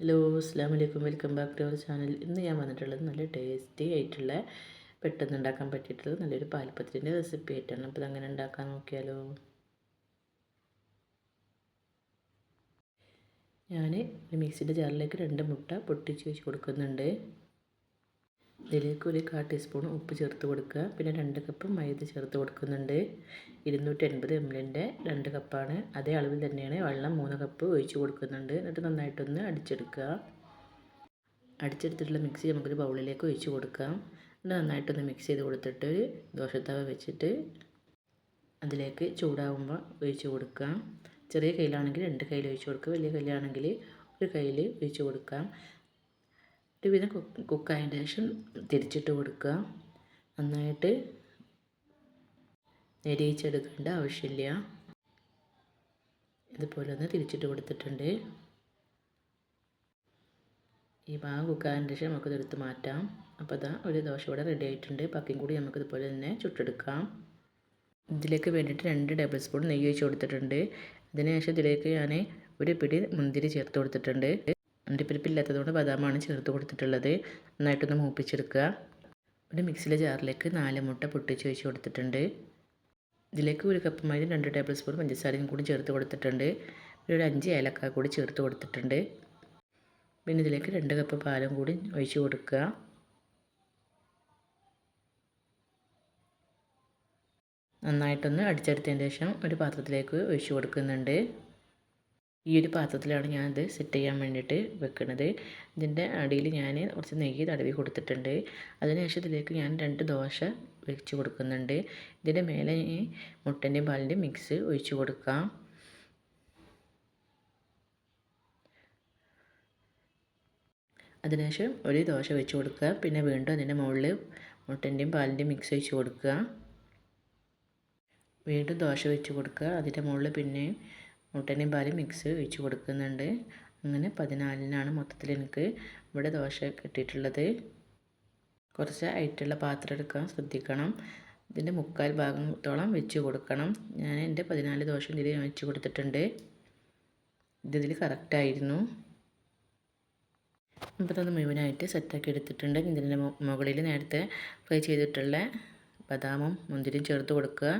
Hello അസ്സാം വലൈക്കും welcome back to our channel ഇന്ന് ഞാൻ വന്നിട്ടുള്ളത് നല്ല ടേസ്റ്റി ആയിട്ടുള്ള പെട്ടെന്ന് ഉണ്ടാക്കാൻ പറ്റിയിട്ടുള്ളത് നല്ലൊരു പാൽപ്പത്തിന്റെ റെസിപ്പി ആയിട്ടാണ്. അപ്പോൾ ഇതങ്ങനെ ഉണ്ടാക്കാൻ നോക്കിയാലോ? ഞാൻ മിക്സിന്റെ ജാറിലേക്ക് രണ്ട് മുട്ട പൊട്ടിച്ച് വെച്ച് കൊടുക്കുന്നുണ്ട്. ഇതിലേക്ക് ഒരു കാ ടീസ്പൂൺ ഉപ്പ് ചേർത്ത് കൊടുക്കുക. പിന്നെ രണ്ട് കപ്പ് മൈദ ചേർത്ത് കൊടുക്കുന്നുണ്ട്. ഇരുന്നൂറ്റി എൺപത് എം എല്ലിന്റെ രണ്ട് കപ്പാണ്. അതേ അളവിൽ തന്നെയാണ് വെള്ളം മൂന്ന് കപ്പ് ഒഴിച്ച് കൊടുക്കുന്നുണ്ട്. എന്നിട്ട് നന്നായിട്ടൊന്ന് അടിച്ചെടുക്കുക. അടിച്ചെടുത്തിട്ടുള്ള മിക്സി നമുക്കൊരു ബൗളിലേക്ക് ഒഴിച്ച് കൊടുക്കാം. എന്നിട്ട് നന്നായിട്ടൊന്ന് മിക്സ് ചെയ്ത് കൊടുത്തിട്ട് ദോശത്തവ വെച്ചിട്ട് അതിലേക്ക് ചൂടാവുമ്പോൾ ഒഴിച്ച് കൊടുക്കാം ചെറിയ കയ്യിലാണെങ്കിൽ രണ്ട് കയ്യിൽ ഒഴിച്ച് കൊടുക്കുക. വലിയ കയ്യിലാണെങ്കിൽ ഒരു കയ്യിൽ ഒഴിച്ച് കൊടുക്കാം. ഒരുവിധം കുക്കായതിന് ശേഷം തിരിച്ചിട്ട് കൊടുക്കുക. നന്നായിട്ട് നെരിയിച്ചെടുക്കേണ്ട ആവശ്യമില്ല. ഇതുപോലെ ഒന്ന് തിരിച്ചിട്ട് കൊടുത്തിട്ടുണ്ട്. ഈ ഭാഗം കുക്കായതിന് ശേഷം നമുക്കിതെടുത്ത് മാറ്റാം. അപ്പോൾ അതാ ഒരു ദോശ ഇവിടെ റെഡി ആയിട്ടുണ്ട്. പക്കിയും കൂടി നമുക്കിതുപോലെ തന്നെ ചുട്ടെടുക്കാം. ഇതിലേക്ക് വേണ്ടിയിട്ട് രണ്ട് ടേബിൾ സ്പൂൺ നെയ്യ് ഒഴിച്ച് കൊടുത്തിട്ടുണ്ട്. അതിനുശേഷം ഇതിലേക്ക് ഞാൻ ഒരു പിടി മുന്തിരി ചേർത്ത് കൊടുത്തിട്ടുണ്ട്. അണ്ടിപ്പരിപ്പില്ലാത്തതുകൊണ്ട് ബദാമാണ് ചേർത്ത് കൊടുത്തിട്ടുള്ളത്. നന്നായിട്ടൊന്ന് മൂപ്പിച്ചെടുക്കുക. ഒരു മിക്സിയിലെ ജാറിലേക്ക് നാല് മുട്ട പൊട്ടിച്ച് വെച്ച് കൊടുത്തിട്ടുണ്ട്. ഇതിലേക്ക് ഒരു കപ്പ് മൈദ രണ്ട് ടേബിൾ സ്പൂൺ പഞ്ചസാരയും കൂടി ചേർത്ത് കൊടുത്തിട്ടുണ്ട്. പിന്നെ ഒരു അഞ്ച് ഏലക്ക കൂടി ചേർത്ത് കൊടുത്തിട്ടുണ്ട്. പിന്നെ ഇതിലേക്ക് രണ്ട് കപ്പ് പാലും കൂടി ഒഴിച്ച് കൊടുക്കുക. നന്നായിട്ടൊന്ന് അടിച്ചെടുത്തതിന് ശേഷം ഒരു പാത്രത്തിലേക്ക് ഒഴിച്ച് കൊടുക്കുന്നുണ്ട്. ഈ ഒരു പാത്രത്തിലാണ് ഞാനത് സെറ്റ് ചെയ്യാൻ വേണ്ടിയിട്ട് വെക്കുന്നത് ഇതിന്റെ അടിയിൽ ഞാൻ കുറച്ച് നെയ്യ് തടവി കൊടുത്തിട്ടുണ്ട്. അതിനുശേഷം ഇതിലേക്ക് ഞാൻ രണ്ട് ദോശ വെച്ച് കൊടുക്കുന്നുണ്ട്. ഇതിന്റെ മേലെ ഈ മുട്ടന്റെയും പാലിന്റെ മിക്സ് ഒഴിച്ച് കൊടുക്കാം. അതിനുശേഷം ഒരു ദോശ വെച്ച് കൊടുക്കുക. പിന്നെ വീണ്ടും അതിന്റെ മുകളിൽ മുട്ടന്റെയും പാലിന്റെയും മിക്സ് ഒഴിച്ച് കൊടുക്കുക. വീണ്ടും ദോശ വെച്ച് കൊടുക്കുക. അതിന്റെ മുകളിൽ പിന്നെയും മുട്ടനെയും പാലും മിക്സ് ഒഴിച്ച് കൊടുക്കുന്നുണ്ട്. അങ്ങനെ പതിനാലിനാണ് മൊത്തത്തിൽ എനിക്ക് ഇവിടെ ദോശ കിട്ടിയിട്ടുള്ളത്. കുറച്ച് ഹൈറ്റുള്ള പാത്രം എടുക്കാൻ ശ്രദ്ധിക്കണം. ഇതിന്റെ മുക്കാൽ ഭാഗത്തോളം വെച്ച് കൊടുക്കണം. ഞാൻ എന്റെ പതിനാല് ദോശ ഇതിൽ വെച്ച് കൊടുത്തിട്ടുണ്ട്. ഇതിൽ കറക്റ്റായിരുന്നു അപ്പോൾ അത് മുഴുവനായിട്ട് സെറ്റാക്കി എടുത്തിട്ടുണ്ട്. ഇതിന്റെ മുകളിൽ നേരത്തെ ഫ്രൈ ചെയ്തിട്ടുള്ള ബദാമും മുന്തിരിയും ചേർത്ത് കൊടുക്കുക.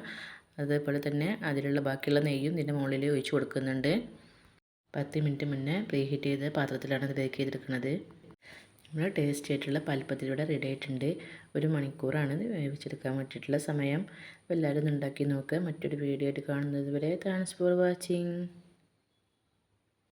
അതേപോലെ തന്നെ അതിലുള്ള ബാക്കിയുള്ള നെയ്യും ഇതിന്റെ മുകളിൽ ഒഴിച്ച് കൊടുക്കുന്നുണ്ട്. പത്ത് മിനിറ്റ് മുന്നേ പ്രീ ഹീറ്റ് ചെയ്ത പാത്രത്തിലാണ് ഇത് ബേക്ക് ചെയ്തെടുക്കുന്നത്. നമ്മൾ ടേസ്റ്റ് ആയിട്ടുള്ള പൽപ്പത്തിലൂടെ റെഡി ആയിട്ടുണ്ട്. ഒരു മണിക്കൂറാണ് വേവിച്ചെടുക്കാൻ വേണ്ടിയിട്ടുള്ള സമയം. എല്ലാവരും ഉണ്ടാക്കി നോക്കുക മറ്റൊരു വീഡിയോ ആയിട്ട് കാണുന്നത് വരെ താങ്ക്സ് ഫോർ വാച്ചിങ്